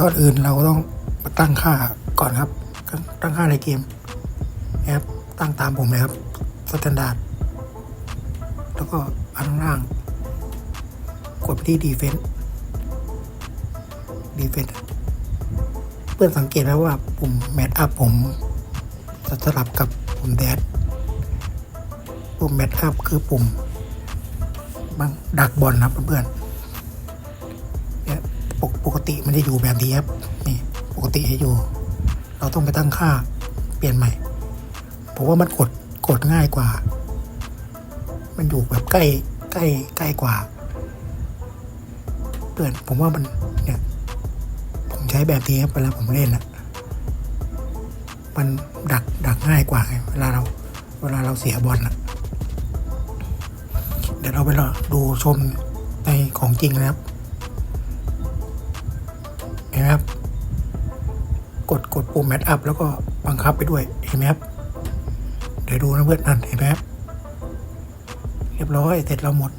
ก่อนอื่นเราก็ต้องมาตั้งค่าก่อนครับ ตั้งค่าในเกมนะครับตั้งตามผมเลยครับสแตนดาร์ดแล้วก็อันล่าง กดไปที่ดีเฟน s ์ดีเฟน s ์เพื่อนสังเกตไหมว่าปุ่มแมทอัพผมจะสลับกับปุ่มแดดปุ่มแมทอัพคือปุ่มบังดักบอลนะเพื่อนๆเนี่ย ปกปกติมันจะอยู่แบบนี้ครับนี่ปกติจะอยู่ เราต้องไปตั้งค่าเปลี่ยนใหม่ผมว่ามันกดกดง่ายกว่า มันอยู่แบบใกล้ใกล้ใกล้กว่าเพื่อนผมว่ามันเนี่ยผมใช้แบบนี้ครับเวลาผมเล่นอะมันดักดักง่ายกว่าไงเวลาเราเวลาเราเสียบอลอะเดี๋ยวเราไปรอดูชมในของจริงนะครับ ไหมครับ กดกดปุ่มแมทอัพแล้วก็บังคับไปด้วยเห็นไหมครับ เดี๋ยวดูนะเพื่อนนั่นเห็นไหมครับ เรียบร้อยเสร็จเราหมด